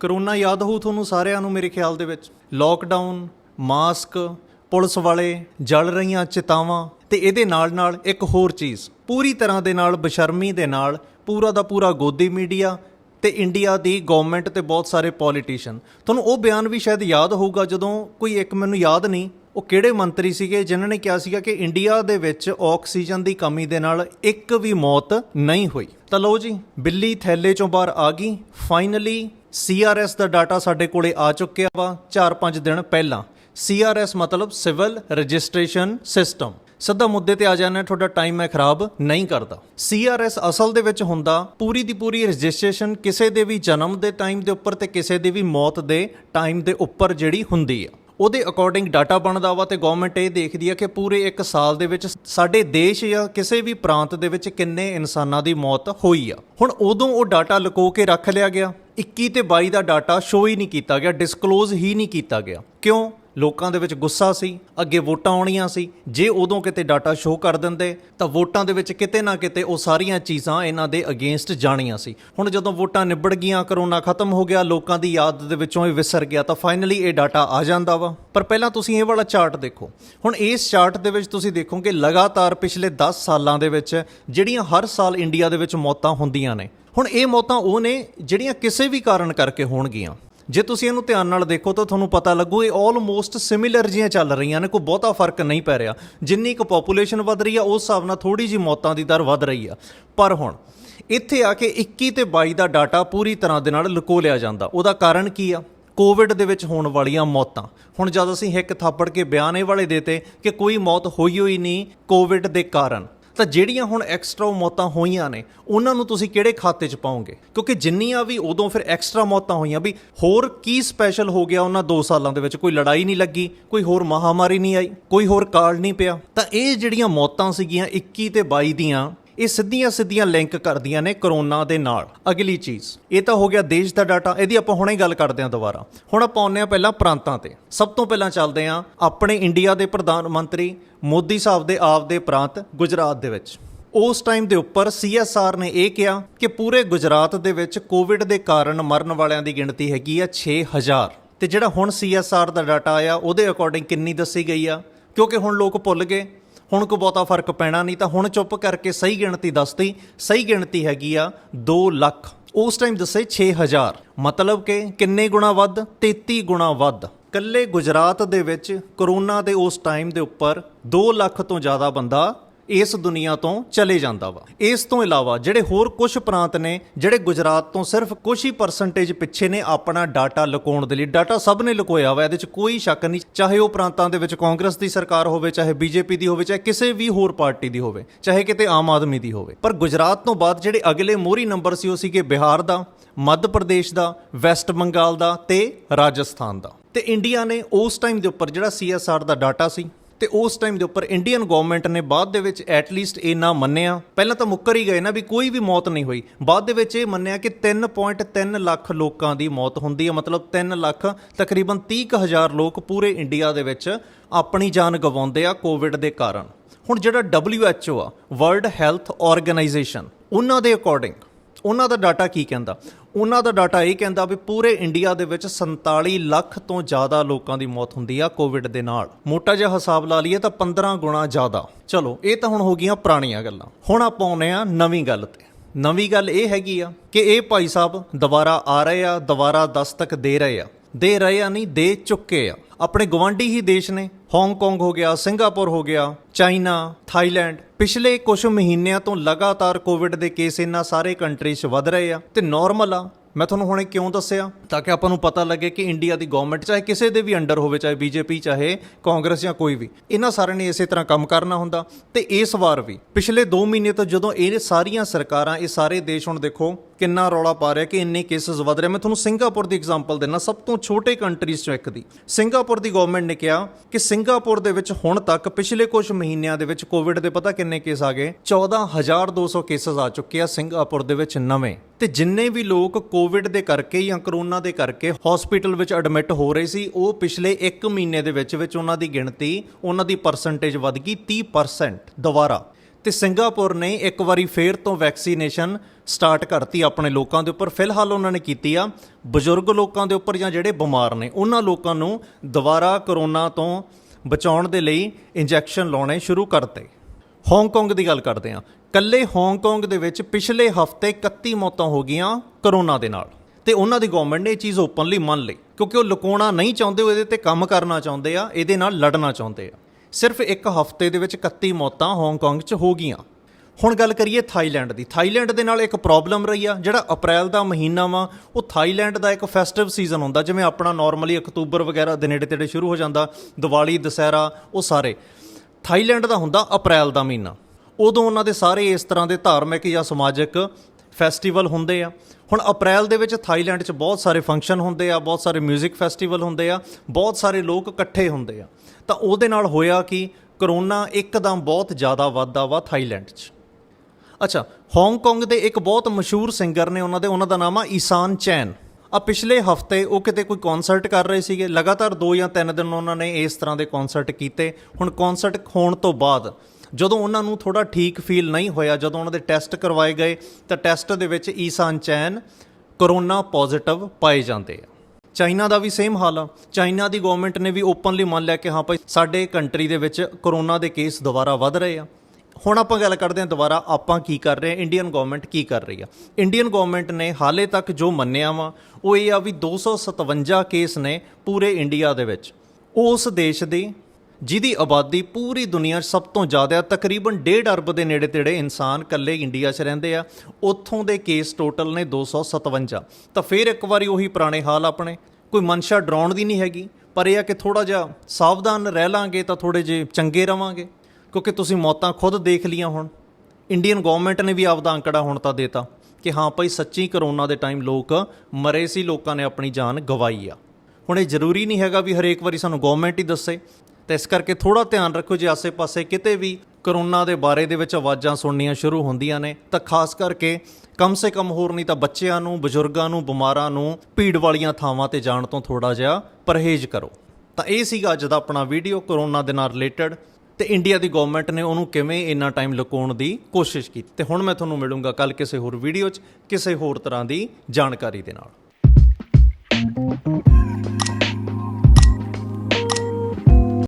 Corona ਯਾਦ ਹੋਊ ਤੁਹਾਨੂੰ ਸਾਰਿਆਂ ਨੂੰ ਮੇਰੇ ਖਿਆਲ ਦੇ ਵਿੱਚ। ਲੋਕਡਾਊਨ ਮਾਸਕ ਪੁਲਿਸ ਵਾਲੇ, ਜਲ ਰਹੀਆਂ ਚਿਤਾਵਾਂ ਤੇ ਇਹਦੇ ਨਾਲ ਨਾਲ ਇੱਕ ਹੋਰ ਚੀਜ਼, ਪੂਰੀ ਤਰ੍ਹਾਂ ਦੇ ਨਾਲ ਬਸ਼ਰਮੀ ਦੇ ਨਾਲ ਪੂਰਾ ਦਾ ਪੂਰਾ ਗੋਦੀ ਮੀਡੀਆ ਤੇ ਇੰਡੀਆ ਦੀ ਗਵਰਨਮੈਂਟ ਤੇ ਬਹੁਤ ਸਾਰੇ ਪੋਲੀਟੀਸ਼ੀਅਨ ਤੁਹਾਨੂੰ ਉਹ ਬਿਆਨ ਵੀ ਸ਼ਾਇਦ ਯਾਦ ਹੋਊਗਾ ਜਦੋਂ ਕੋਈ ਇੱਕ ਮੈਨੂੰ ਯਾਦ ਨਹੀਂ, ਉਹ ਕਿਹੜੇ ਮੰਤਰੀ ਸੀਗੇ ਜਿਨ੍ਹਾਂ ਨੇ ਕਿਹਾ ਸੀਗਾ ਕਿ ਇੰਡੀਆ ਦੇ ਵਿੱਚ ਆਕਸੀਜਨ ਦੀ ਕਮੀ ਦੇ ਨਾਲ ਇੱਕ ਵੀ ਮੌਤ ਨਹੀਂ ਹੋਈ। ਤਾਂ ਲਓ ਜੀ, ਬਿੱਲੀ ਥੈਲੇ ਚੋਂ ਬਾਹਰ ਆ ਗਈ ਫਾਈਨਲੀ ਸੀਆਰਐਸ ਦਾ ਡਾਟਾ ਸਾਡੇ ਕੋਲੇ ਆ ਚੁੱਕਿਆ ਵਾ 4-5 ਦਿਨ ਪਹਿਲਾਂ। ਸੀਆਰਐਸ ਮਤਲਬ ਸਿਵਲ ਰਜਿਸਟ੍ਰੇਸ਼ਨ ਸਿਸਟਮ ਸਿੱਧਾ ਮੁੱਦੇ ਤੇ ਆ ਜਾਣਾ ਤੁਹਾਡਾ ਟਾਈਮ ਮੈਂ ਖਰਾਬ ਨਹੀਂ ਕਰਦਾ। ਸੀਆਰਐਸ ਅਸਲ ਦੇ ਵਿੱਚ ਹੁੰਦਾ, ਪੂਰੀ ਦੀ ਪੂਰੀ ਰਜਿਸਟ੍ਰੇਸ਼ਨ ਕਿਸੇ ਦੇ ਵੀ ਜਨਮ ਦੇ ਟਾਈਮ ਦੇ ਉੱਪਰ ਤੇ ਕਿਸੇ ਦੀ ਵੀ ਮੌਤ ਦੇ ਟਾਈਮ ਦੇ ਉੱਪਰ ਜਿਹੜੀ ਹੁੰਦੀ ਆ। ਉਹਦੇ ਅਕੋਰਡਿੰਗ ਡਾਟਾ ਬਣਦਾ ਵਾ ਤੇ ਗਵਰਨਮੈਂਟ ਇਹ ਦੇਖਦੀ ਆ ਕਿ ਪੂਰੇ ਇੱਕ ਸਾਲ ਦੇ ਵਿੱਚ ਸਾਡੇ ਦੇਸ਼ ਜਾਂ ਕਿਸੇ ਵੀ ਪ੍ਰਾਂਤ ਦੇ ਵਿੱਚ ਕਿੰਨੇ ਇਨਸਾਨਾਂ ਦੀ ਮੌਤ ਹੋਈ ਆ। ਹੁਣ ਉਦੋਂ ਉਹ ਡਾਟਾ ਲੁਕੋ ਕੇ ਰੱਖ ਲਿਆ ਗਿਆ। 21 ਤੇ 22 ਦਾ ਡਾਟਾ ਸ਼ੋ ਹੀ ਨਹੀਂ ਕੀਤਾ ਗਿਆ ਡਿਸਕਲੋਜ਼ ਹੀ ਨਹੀਂ ਕੀਤਾ ਗਿਆ। ਕਿਉਂ? ਲੋਕਾਂ ਦੇ ਵਿੱਚ ਗੁੱਸਾ ਸੀ, ਅੱਗੇ ਵੋਟਾਂ ਆਉਣੀਆਂ ਸੀ। ਜੇ ਉਦੋਂ ਕਿਤੇ ਡਾਟਾ ਸ਼ੋ ਕਰ ਦਿੰਦੇ, ਤਾਂ ਵੋਟਾਂ ਦੇ ਵਿੱਚ ਕਿਤੇ ਨਾ ਕਿਤੇ ਉਹ ਸਾਰੀਆਂ ਚੀਜ਼ਾਂ ਇਹਨਾਂ ਦੇ ਅਗੇਂਸਟ ਜਾਣੀਆਂ ਸੀ। ਹੁਣ ਜਦੋਂ ਵੋਟਾਂ ਨਿਬੜ ਗਈਆਂ, ਕਰੋਨਾ ਖਤਮ ਹੋ ਗਿਆ, ਲੋਕਾਂ ਦੀ ਯਾਦ ਦੇ ਵਿੱਚੋਂ ਇਹ ਵਿਸਰ ਗਿਆ, ਤਾਂ ਫਾਈਨਲੀ ਇਹ ਡਾਟਾ ਆ ਜਾਂਦਾ ਵਾ। ਪਰ ਪਹਿਲਾਂ ਤੁਸੀਂ ਇਹ ਵਾਲਾ ਚਾਰਟ ਦੇਖੋ। ਹੁਣ ਇਸ ਚਾਰਟ ਦੇ ਵਿੱਚ ਤੁਸੀਂ ਦੇਖੋਗੇ, ਲਗਾਤਾਰ ਪਿਛਲੇ 10 ਸਾਲਾਂ ਦੇ ਵਿੱਚ, ਜਿਹੜੀਆਂ ਹਰ ਸਾਲ ਇੰਡੀਆ ਦੇ ਵਿੱਚ ਮੌਤਾਂ ਹੁੰਦੀਆਂ ਨੇ ਹੁਣ ਇਹ ਮੌਤਾਂ ਉਹ ਨੇ ਜਿਹੜੀਆਂ ਕਿਸੇ ਵੀ ਕਾਰਨ ਕਰਕੇ ਹੋਣਗੀਆਂ। ਜੇ ਤੁਸੀਂ ਇਹਨੂੰ ਧਿਆਨ ਨਾਲ ਦੇਖੋ ਤਾਂ ਤੁਹਾਨੂੰ ਪਤਾ ਲੱਗੂ ਇਹ ਆਲਮੋਸਟ ਸਿਮਿਲਰ ਜੀਆਂ ਚੱਲ ਰਹੀਆਂ ਨੇ, ਕੋਈ ਬਹੁਤਾ ਫ਼ਰਕ ਨਹੀਂ ਪੈ ਰਿਹਾ। ਜਿੰਨੀ ਕੁ ਪੋਪੂਲੇਸ਼ਨ ਵਧ ਰਹੀ ਆ, ਉਸ ਹਿਸਾਬ ਨਾਲ ਥੋੜੀ ਜੀ ਮੌਤਾਂ ਦੀ ਦਰ ਵਧ ਰਹੀ ਆ। ਪਰ ਹੁਣ ਇੱਥੇ ਆ ਕੇ 21 ਤੇ 22 ਦਾ ਡਾਟਾ ਪੂਰੀ ਤਰ੍ਹਾਂ ਦੇ ਨਾਲ ਲੁਕੋ ਲਿਆ ਜਾਂਦਾ। ਉਹਦਾ ਕਾਰਨ ਕੀ ਆ? ਕੋਵਿਡ ਦੇ ਵਿੱਚ ਹੋਣ ਵਾਲੀਆਂ ਮੌਤਾਂ। ਹੁਣ ਜਦ ਅਸੀਂ ਹਿੱਕ ਥਾਪੜ ਕੇ ਬਿਆਨ ਇਹ ਵਾਲੇ ਦੇਤੇ ਕਿ ਕੋਈ ਮੌਤ ਹੋਈ ਹੋਈ ਨਹੀਂ ਕੋਵਿਡ ਦੇ ਕਾਰਨ। ਤਾਂ ਜਿਹੜੀਆਂ ਹੁਣ ਐਕਸਟਰਾ ਮੌਤਾਂ ਹੋਈਆਂ ਨੇ, ਉਹਨਾਂ ਨੂੰ ਤੁਸੀਂ ਕਿਹੜੇ ਖਾਤੇ 'ਚ ਪਾਓਗੇ? ਕਿਉਂਕਿ ਜਿੰਨੀਆਂ ਵੀ ਉਦੋਂ ਫਿਰ ਐਕਸਟਰਾ ਮੌਤਾਂ ਹੋਈਆਂ ਵੀ ਹੋਰ ਕੀ ਸਪੈਸ਼ਲ ਹੋ ਗਿਆ ਉਹਨਾਂ 2 ਸਾਲਾਂ ਦੇ ਵਿੱਚ? ਕੋਈ ਲੜਾਈ ਨਹੀਂ ਲੱਗੀ, ਕੋਈ ਹੋਰ ਮਹਾਮਾਰੀ ਨਹੀਂ ਆਈ, ਕੋਈ ਹੋਰ ਕਾਲ ਨਹੀਂ ਪਿਆ। ਤਾਂ ਇਹ ਜਿਹੜੀਆਂ ਮੌਤਾਂ ਸੀਗੀਆਂ 21 ਤੇ 22 ਦੀਆਂ ਇਹ ਸਿੱਧੀਆਂ ਸਿੱਧੀਆਂ ਲਿੰਕ ਕਰਦੀਆਂ ਨੇ ਕਰੋਨਾ ਦੇ ਨਾਲ। ਅਗਲੀ ਚੀਜ਼, ਇਹ ਤਾਂ ਹੋ ਗਿਆ ਦੇਸ਼ ਦਾ ਡਾਟਾ, ਇਹਦੀ ਆਪਾਂ ਹੁਣੇ ਗੱਲ ਕਰਦੇ ਹਾਂ ਦੁਬਾਰਾ। ਹੁਣ ਆਪਾਂ ਆਉਂਦੇ ਹਾਂ ਪਹਿਲਾਂ ਪ੍ਰਾਂਤਾਂ ਤੇ। ਸਭ ਤੋਂ ਪਹਿਲਾਂ ਚੱਲਦੇ ਹਾਂ ਆਪਣੇ ਇੰਡੀਆ ਦੇ ਪ੍ਰਧਾਨ ਮੰਤਰੀ ਮੋਦੀ ਸਾਹਿਬ ਦੇ ਆਪ ਦੇ ਪ੍ਰਾਂਤ ਗੁਜਰਾਤ ਦੇ ਵਿੱਚ। ਉਸ ਟਾਈਮ ਦੇ ਉੱਪਰ ਸੀਐਸਆਰ ਨੇ ਇਹ ਕਿਹਾ ਕਿ ਪੂਰੇ ਗੁਜਰਾਤ ਦੇ ਵਿੱਚ ਕੋਵਿਡ ਦੇ ਕਾਰਨ ਮਰਨ ਵਾਲਿਆਂ ਦੀ ਗਿਣਤੀ ਹੈਗੀ ਆ 6000 ਤੇ ਜਿਹੜਾ ਹੁਣ ਸੀਐਸਆਰ ਦਾ ਡਾਟਾ ਆਇਆ, ਉਹਦੇ ਅਕੋਰਡਿੰਗ ਕਿੰਨੀ ਦੱਸੀ ਗਈ ਆ? ਕਿਉਂਕਿ ਹੁਣ ਲੋਕ ਭੁੱਲ ਗਏ ਹੁਣ ਕੋ ਬਹੁਤਾ ਫ਼ਰਕ ਪੈਣਾ ਨਹੀਂ, ਤਾਂ ਹੁਣ ਚੁੱਪ ਕਰਕੇ ਸਹੀ ਗਿਣਤੀ ਦੱਸਤੀ ਸਹੀ ਗਿਣਤੀ ਹੈਗੀ ਆ 2 ਲੱਖ। ਉਸ ਟਾਈਮ ਦੱਸੇ 6000 ਮਤਲਬ ਕਿ ਕਿੰਨੇ ਗੁਣਾ ਵੱਧ? 33 ਗੁਣਾ ਵੱਧ। ਕੱਲੇ ਗੁਜਰਾਤ ਦੇ ਵਿੱਚ, ਕਰੋਨਾ ਦੇ ਉਸ ਟਾਈਮ ਦੇ ਉੱਪਰ 2 ਲੱਖ ਤੋਂ ਜ਼ਿਆਦਾ ਬੰਦਾ ਇਸ ਦੁਨੀਆ ਤੋਂ ਚਲੇ ਜਾਂਦਾ ਵਾ। ਇਸ ਤੋਂ ਇਲਾਵਾ ਜਿਹੜੇ ਹੋਰ ਕੁਝ ਪ੍ਰਾਂਤ ਨੇ, ਜਿਹੜੇ ਗੁਜਰਾਤ ਤੋਂ ਸਿਰਫ ਕੁਝ ਹੀ ਪਰਸੈਂਟੇਜ ਪਿੱਛੇ ਨੇ ਆਪਣਾ ਡਾਟਾ ਲੁਕਾਉਣ ਦੇ ਲਈ। ਡਾਟਾ ਸਭ ਨੇ ਲੁਕੋਇਆ ਵਾ, ਇਹਦੇ ਵਿੱਚ ਕੋਈ ਸ਼ੱਕ ਨਹੀਂ। ਚਾਹੇ ਉਹ ਪ੍ਰਾਂਤਾਂ ਦੇ ਵਿੱਚ ਕਾਂਗਰਸ ਦੀ ਸਰਕਾਰ ਹੋਵੇ, ਚਾਹੇ ਬੀਜੇਪੀ ਦੀ ਹੋਵੇ, ਚਾਹੇ ਕਿਸੇ ਵੀ ਹੋਰ ਪਾਰਟੀ ਦੀ ਹੋਵੇ, ਚਾਹੇ ਕਿਤੇ ਆਮ ਆਦਮੀ ਦੀ ਹੋਵੇ। ਪਰ ਗੁਜਰਾਤ ਤੋਂ ਬਾਅਦ ਜਿਹੜੇ ਅਗਲੇ ਮੋਹਰੀ ਨੰਬਰ ਸੀ, ਉਹ ਸੀਗੇ ਬਿਹਾਰ ਦਾ, ਮੱਧ ਪ੍ਰਦੇਸ਼ ਦਾ, ਵੈਸਟ ਬੰਗਾਲ ਦਾ ਤੇ ਰਾਜਸਥਾਨ ਦਾ। ਤੇ ਇੰਡੀਆ ਨੇ ਉਸ ਟਾਈਮ ਦੇ ਉੱਪਰ ਜਿਹੜਾ ਸੀਐਸਆਰ ਦਾ ਡਾਟਾ ਸੀ ਤੇ ਉਸ ਟਾਈਮ ਦੇ ਉੱਪਰ ਇੰਡੀਅਨ ਗਵਰਨਮੈਂਟ ਨੇ ਬਾਅਦ ਦੇ ਵਿੱਚ ਐਟਲੀਸਟ ਇਹ ਨਾ ਮੰਨਿਆ। ਪਹਿਲਾਂ ਤਾਂ ਮੁੱਕਰ ਹੀ ਗਏ ਨਾ ਵੀ ਕੋਈ ਵੀ ਮੌਤ ਨਹੀਂ ਹੋਈ। ਬਾਅਦ ਦੇ ਵਿੱਚ ਇਹ ਮੰਨਿਆ ਕਿ 3.3 ਲੱਖ ਲੋਕਾਂ ਦੀ ਮੌਤ ਹੁੰਦੀ ਹੈ। ਮਤਲਬ 3 ਲੱਖ, ਤਕਰੀਬਨ 30 ਕੁ ਹਜ਼ਾਰ ਲੋਕ ਪੂਰੇ ਇੰਡੀਆ ਦੇ ਵਿੱਚ ਆਪਣੀ ਜਾਨ ਗਵਾਉਂਦੇ ਆ ਕੋਵਿਡ ਦੇ ਕਾਰਨ। ਹੁਣ ਜਿਹੜਾ WHO ਆ ਵਰਲਡ ਹੈਲਥ ਆਰਗੇਨਾਈਜੇਸ਼ਨ ਉਹਨਾਂ ਦੇ ਅਕੋਰਡਿੰਗ ਉਹਨਾਂ ਦਾ ਡਾਟਾ ਕੀ ਕਹਿੰਦਾ? ਉਹਨਾਂ ਦਾ ਡਾਟਾ ਇਹ ਕਹਿੰਦਾ ਵੀ ਪੂਰੇ ਇੰਡੀਆ ਦੇ ਵਿੱਚ 47 ਲੱਖ ਤੋਂ ਜ਼ਿਆਦਾ ਲੋਕਾਂ ਦੀ ਮੌਤ ਹੁੰਦੀ ਆ ਕੋਵਿਡ ਦੇ ਨਾਲ। ਮੋਟਾ ਜਿਹਾ ਹਿਸਾਬ ਲਾ ਲਈਏ ਤਾਂ 15 ਗੁਣਾ ਜ਼ਿਆਦਾ। ਚਲੋ, ਇਹ ਤਾਂ ਹੁਣ ਹੋ ਗਈਆਂ ਪੁਰਾਣੀਆਂ ਗੱਲਾਂ। ਹੁਣ ਆਪਾਂ ਆਉਂਦੇ ਆ ਨਵੀਂ ਗੱਲ ਤੇ। ਨਵੀਂ ਗੱਲ ਇਹ ਹੈਗੀ ਆ ਕਿ ਇਹ ਭਾਈ ਸਾਹਿਬ ਦੁਬਾਰਾ ਆ ਰਹੇ ਆ, ਦੁਬਾਰਾ ਦਸਤਕ ਦੇ ਰਹੇ ਆ। ਦੇ ਰਹੇ ਆ ਨਹੀਂ, ਦੇ ਚੁੱਕੇ ਆ। ਆਪਣੇ ਗਵਾਂਢੀ ਹੀ ਦੇਸ਼ ਨੇ। ਹਾਂਗਕਾਂਗ ਹੋ ਗਿਆ, ਸਿੰਗਾਪੁਰ ਹੋ ਗਿਆ, ਚਾਈਨਾ, ਥਾਈਲੈਂਡ, ਪਿਛਲੇ ਕੁਝ ਮਹੀਨਿਆਂ ਤੋਂ ਲਗਾਤਾਰ ਕੋਵਿਡ ਦੇ ਕੇਸ ਇਹਨਾਂ ਸਾਰੇ ਕੰਟਰੀਜ਼ 'ਚ ਵਧ ਰਹੇ ਆ ਤੇ ਨਾਰਮਲ ਆ। ਮੈਂ ਤੁਹਾਨੂੰ ਹੁਣੇ ਕਿਉਂ ਦੱਸਿਆ? ਤਾਂ ਕਿ ਆਪਾਂ ਨੂੰ ਪਤਾ ਲੱਗੇ ਕਿ ਇੰਡੀਆ ਦੀ ਗਵਰਨਮੈਂਟ ਚਾਹੇ ਕਿਸੇ ਦੇ ਵੀ ਅੰਡਰ ਹੋਵੇ, ਚਾਹੇ ਬੀਜੇਪੀ, ਚਾਹੇ ਕਾਂਗਰਸ ਜਾਂ ਕੋਈ ਵੀ, ਇਹਨਾਂ ਸਾਰਿਆਂ ਨੇ ਇਸੇ ਤਰ੍ਹਾਂ ਕੰਮ ਕਰਨਾ ਹੁੰਦਾ। ਤੇ ਇਸ ਵਾਰ ਵੀ, ਪਿਛਲੇ 2 ਮਹੀਨੇ ਤੋਂ ਜਦੋਂ ਇਹ ਸਾਰੀਆਂ ਸਰਕਾਰਾਂ, ਇਹ ਸਾਰੇ ਦੇਸ਼ ਹੁਣ ਦੇਖੋ ਕਿੰਨਾ ਰੌਲਾ ਪਾ ਰਿਹਾ ਕਿ ਇੰਨੇ ਕੇਸਸ ਵਧ ਰਹੇ। ਮੈਂ ਤੁਹਾਨੂੰ ਸਿੰਗਾਪੁਰ ਦੀ ਐਗਜ਼ਾਮਪਲ ਦਿੰਨਾ ਸਭ ਤੋਂ ਛੋਟੇ ਕੰਟਰੀਜ਼ ਚੋਂ ਇੱਕ ਦੀ। ਸਿੰਗਾਪੁਰ ਦੀ ਗਵਰਨਮੈਂਟ ਨੇ ਕਿਹਾ ਕਿ ਸਿੰਗਾਪੁਰ ਦੇ ਵਿੱਚ ਹੁਣ ਤੱਕ ਪਿਛਲੇ ਕੁਝ ਮਹੀਨਿਆਂ ਦੇ ਵਿੱਚ ਕੋਵਿਡ ਦੇ ਪਤਾ ਕਿੰਨੇ ਕੇਸ ਆ ਗਏ? 14200 ਕੇਸਸ ਆ ਚੁੱਕੇ ਆ ਸਿੰਗਾਪੁਰ ਦੇ ਵਿੱਚ ਨਵੇਂ। ਤੇ ਜਿੰਨੇ ਵੀ ਲੋਕ ਕੋਵਿਡ ਦੇ ਕਰਕੇ ਜਾਂ ਕਰੋਨਾ ਦੇ ਕਰਕੇ ਹਸਪੀਟਲ ਵਿੱਚ ਐਡਮਿਟ ਹੋ ਰਹੇ ਸੀ, ਉਹ ਪਿਛਲੇ 1 ਮਹੀਨੇ ਦੇ ਵਿੱਚ ਵਿੱਚ ਉਹਨਾਂ ਦੀ ਗਿਣਤੀ, ਉਹਨਾਂ ਦੀ ਪਰਸੈਂਟੇਜ ਵਧ ਗਈ 30% ਦੁਬਾਰਾ। ਤੇ ਸਿੰਗਾਪੁਰ ਨੇ ਇੱਕ ਵਾਰੀ ਫੇਰ ਤੋਂ ਵੈਕਸੀਨੇਸ਼ਨ ਸਟਾਰਟ ਕਰਤੀ ਆਪਣੇ ਲੋਕਾਂ ਦੇ ਉੱਪਰ। ਫਿਲਹਾਲ ਉਹਨਾਂ ਨੇ ਕੀਤੀ ਆ ਬਜ਼ੁਰਗ ਲੋਕਾਂ ਦੇ ਉੱਪਰ ਜਾਂ ਜਿਹੜੇ ਬਿਮਾਰ ਨੇ, ਉਹਨਾਂ ਲੋਕਾਂ ਨੂੰ ਦੁਬਾਰਾ ਕਰੋਨਾ ਤੋਂ ਬਚਾਉਣ ਦੇ ਲਈ ਇੰਜੈਕਸ਼ਨ ਲਾਉਣੇ ਸ਼ੁਰੂ ਕਰਤੇ। ਹਾਂਗਕਾਂਗ ਦੀ ਗੱਲ ਕਰਦੇ ਹਾਂ। ਕੱਲੇ ਹਾਂਗਕਾਂਗ ਦੇ ਵਿੱਚ ਪਿਛਲੇ ਹਫ਼ਤੇ 31 ਮੌਤਾਂ ਹੋ ਗਈਆਂ ਕਰੋਨਾ ਦੇ ਨਾਲ। ਤੇ ਉਹਨਾਂ ਦੀ ਗਵਰਨਮੈਂਟ ਨੇ ਇਹ ਚੀਜ਼ ਓਪਨਲੀ ਮੰਨ ਲਈ, ਕਿਉਂਕਿ ਉਹ ਲੁਕਾਉਣਾ ਨਹੀਂ ਚਾਹੁੰਦੇ, ਉਹ ਇਹਦੇ ਤੇ ਕੰਮ ਕਰਨਾ ਚਾਹੁੰਦੇ ਆ, ਇਹਦੇ ਨਾਲ ਲੜਨਾ ਚਾਹੁੰਦੇ ਆ। ਸਿਰਫ ਇੱਕ ਹਫ਼ਤੇ ਦੇ ਵਿੱਚ 31 ਮੌਤਾਂ ਹਾਂਗਕਾਂਗ 'ਚ ਹੋ ਗਈਆਂ। ਹੁਣ ਗੱਲ ਕਰੀਏ ਥਾਈਲੈਂਡ ਦੀ। ਥਾਈਲੈਂਡ ਦੇ ਨਾਲ ਇੱਕ ਪ੍ਰੋਬਲਮ ਰਹੀ ਆ, ਜਿਹੜਾ ਅਪ੍ਰੈਲ ਦਾ ਮਹੀਨਾ ਵਾ, ਉਹ ਥਾਈਲੈਂਡ ਦਾ ਇੱਕ ਫੈਸਟਿਵ ਸੀਜ਼ਨ ਹੁੰਦਾ, ਜਿਵੇਂ ਆਪਣਾ ਨਾਰਮਲੀ ਅਕਤੂਬਰ ਵਗੈਰਾ ਦੇ ਨੇੜੇ ਤੇੜੇ ਸ਼ੁਰੂ ਹੋ ਜਾਂਦਾ, ਦੀਵਾਲੀ, ਦਸਹਿਰਾ, ਉਹ ਸਾਰੇ। ਥਾਈਲੈਂਡ ਦਾ ਹੁੰਦਾ ਅਪ੍ਰੈਲ ਦਾ ਮਹੀਨਾ। ਉਦੋਂ ਉਹਨਾਂ ਦੇ ਸਾਰੇ ਇਸ ਤਰ੍ਹਾਂ ਦੇ ਧਾਰਮਿਕ ਜਾਂ ਸਮਾਜਿਕ ਫੈਸਟੀਵਲ ਹੁੰਦੇ ਆ। ਹੁਣ ਅਪ੍ਰੈਲ ਦੇ ਵਿੱਚ ਥਾਈਲੈਂਡ 'ਚ ਬਹੁਤ ਸਾਰੇ ਫੰਕਸ਼ਨ ਹੁੰਦੇ ਆ, ਬਹੁਤ ਸਾਰੇ 뮤직 ਫੈਸਟੀਵਲ ਹੁੰਦੇ ਆ, ਬਹੁਤ ਸਾਰੇ ਲੋਕ ਇਕੱਠੇ ਹੁੰਦੇ ਆ। ਤਾਂ ਉਹਦੇ ਨਾਲ ਹੋਇਆ ਕਿ? ਕਰੋਨਾ ਇੱਕਦਮ ਬਹੁਤ ਜ਼ਿਆਦਾ ਵੱਧਦਾ ਵਾ ਥਾਈਲੈਂਡ 'ਚ। ਅੱਛਾ ਹਾਂਗਕਾਂਗ ਦੇ ਇੱਕ ਬਹੁਤ ਮਸ਼ਹੂਰ ਸਿੰਗਰ ਨੇ ਉਹਨਾਂ ਦੇ, ਉਹਨਾਂ ਦਾ ਨਾਮ ਆ ਈਸਾਨ ਚੈਨ ਆ ਪਿਛਲੇ ਹਫ਼ਤੇ ਉਹ ਕਿਤੇ ਕੋਈ ਕਨਸਰਟ ਕਰ ਰਹੇ ਸੀਗੇ। ਲਗਾਤਾਰ 2 ਜਾਂ 3 ਦਿਨ ਉਹਨਾਂ ਨੇ ਇਸ ਤਰ੍ਹਾਂ ਦੇ ਕਨਸਰਟ ਕੀਤੇ। ਹੁਣ ਕਨਸਰਟ ਹੋਣ ਤੋਂ ਬਾਅਦ ਜਦੋਂ ਉਹਨਾਂ ਨੂੰ ਥੋੜਾ ਠੀਕ ਫੀਲ ਨਹੀਂ ਹੋਇਆ, ਜਦੋਂ ਉਹਨਾਂ ਦੇ ਟੈਸਟ ਕਰਵਾਏ ਗਏ, ਤਾਂ ਟੈਸਟ ਦੇ ਵਿੱਚ ਈਸਾਨ ਚੈਨ ਕਰੋਨਾ ਪੋਜ਼ਿਟਿਵ ਪਾਏ ਜਾਂਦੇ ਆ। ਚਾਈਨਾ ਦਾ ਵੀ ਸੇਮ ਹਾਲ ਆ। ਚਾਈਨਾ ਦੀ ਗਵਰਨਮੈਂਟ ਨੇ ਵੀ ਓਪਨਲੀ ਮੰਨ ਲਿਆ ਕਿ ਹਾਂ ਭਾਈ, ਸਾਡੇ ਕੰਟਰੀ ਦੇ ਵਿੱਚ ਕਰੋਨਾ ਦੇ ਕੇਸ ਦੁਬਾਰਾ ਵੱਧ ਰਹੇ ਆ। ਹੁਣ ਆਪਾਂ ਗੱਲ ਕਰਦੇ ਹਾਂ ਦੁਬਾਰਾ ਆਪਾਂ ਕੀ ਕਰ ਰਹੇ ਹਾਂ ਇੰਡੀਅਨ ਗਵਰਨਮੈਂਟ ਕੀ ਕਰ ਰਹੀ ਆ। ਇੰਡੀਅਨ ਗਵਰਨਮੈਂਟ ਨੇ ਹਾਲੇ ਤੱਕ ਜੋ ਮੰਨਿਆ ਵਾ, ਉਹ ਇਹ ਆ ਵੀ 257 ਕੇਸ ਨੇ ਪੂਰੇ ਇੰਡੀਆ ਦੇ ਵਿੱਚ। ਉਸ ਦੇਸ਼ ਦੀ ਜਿਹਦੀ ਆਬਾਦੀ ਪੂਰੀ ਦੁਨੀਆ 'ਚ ਸਭ ਤੋਂ ਜ਼ਿਆਦਾ ਤਕਰੀਬਨ 1.5 ਅਰਬ ਦੇ ਨੇੜੇ ਤੇੜੇ ਇਨਸਾਨ ਇਕੱਲੇ ਇੰਡੀਆ 'ਚ ਰਹਿੰਦੇ ਆ। ਉੱਥੋਂ ਦੇ ਕੇਸ ਟੋਟਲ ਨੇ 257 ਤਾਂ ਫਿਰ ਇੱਕ ਵਾਰੀ ਉਹੀ ਪੁਰਾਣੇ ਹਾਲ ਆਪਣੇ। ਕੋਈ ਮਨਸ਼ਾ ਡਰਾਉਣ ਦੀ ਨਹੀਂ ਹੈਗੀ। ਪਰ ਇਹ ਆ ਕਿ ਥੋੜਾ ਜਿਹਾ ਸਾਵਧਾਨ ਰਹਿ ਲਾਂਗੇ ਤਾਂ ਥੋੜੇ ਜੇ ਚੰਗੇ ਰਵਾਂਗੇ। ਕਿਉਂਕਿ ਤੁਸੀਂ ਮੌਤਾਂ ਖੁਦ ਦੇਖ ਲੀਆਂ ਹੁਣ। ਇੰਡੀਅਨ ਗਵਰਨਮੈਂਟ ਨੇ ਵੀ ਆਪਦਾ ਅੰਕੜਾ ਹੁਣ ਤਾਂ ਦੇਤਾ ਕਿ ਹਾਂ ਭਾਈ ਸੱਚੀ ਕਰੋਨਾ ਦੇ ਟਾਈਮ ਲੋਕ ਮਰੇ ਸੀ, ਲੋਕਾਂ ਨੇ ਆਪਣੀ ਜਾਨ ਗਵਾਈ ਆ। ਹੁਣ ਇਹ ਜ਼ਰੂਰੀ ਨਹੀਂ ਹੈਗਾ ਵੀ ਹਰੇਕ ਵਾਰੀ ਸਾਨੂੰ ਗਵਰਨਮੈਂਟ ਹੀ ਦੱਸੇ। ਤਾਂ ਇਸ ਕਰਕੇ ਥੋੜਾ ਧਿਆਨ ਰੱਖੋ ਜੇ ਆਸੇ-ਪਾਸੇ ਕਿਤੇ ਵੀ ਕਰੋਨਾ ਦੇ ਬਾਰੇ ਦੇ ਵਿੱਚ ਆਵਾਜ਼ਾਂ ਸੁਣਨੀਆਂ ਸ਼ੁਰੂ ਹੁੰਦੀਆਂ ਨੇ, ਤਾਂ ਖਾਸ ਕਰਕੇ ਕਮ ਸੇ ਕਮ ਹੋਰ ਨਹੀਂ ਤਾਂ ਬੱਚਿਆਂ ਨੂੰ, ਬਜ਼ੁਰਗਾਂ ਨੂੰ, ਬਿਮਾਰਾਂ ਨੂੰ, ਭੀੜ ਵਾਲੀਆਂ ਥਾਵਾਂ ਤੇ ਜਾਣ ਤੋਂ ਥੋੜਾ ਜਿਹਾ ਪਰਹੇਜ਼ ਕਰੋ। ਤਾਂ ਇਹ ਸੀਗਾ ਅੱਜ ਦਾ ਆਪਣਾ ਵੀਡੀਓ ਕਰੋਨਾ ਦੇ ਨਾਲ ਰਿਲੇਟਡ, ਤੇ ਇੰਡੀਆ ਦੀ ਗਵਰਨਮੈਂਟ ਨੇ ਉਹਨੂੰ ਕਿਵੇਂ ਇੰਨਾ ਟਾਈਮ ਲੁਕਾਉਣ ਦੀ ਕੋਸ਼ਿਸ਼ ਕੀਤੀ। ਤੇ ਹੁਣ ਮੈਂ ਤੁਹਾਨੂੰ ਮਿਲੂੰਗਾ ਕੱਲ ਕਿਸੇ ਹੋਰ ਵੀਡੀਓ 'ਚ ਕਿਸੇ ਹੋਰ ਤਰ੍ਹਾਂ ਦੀ ਜਾਣਕਾਰੀ ਦੇ ਨਾਲ।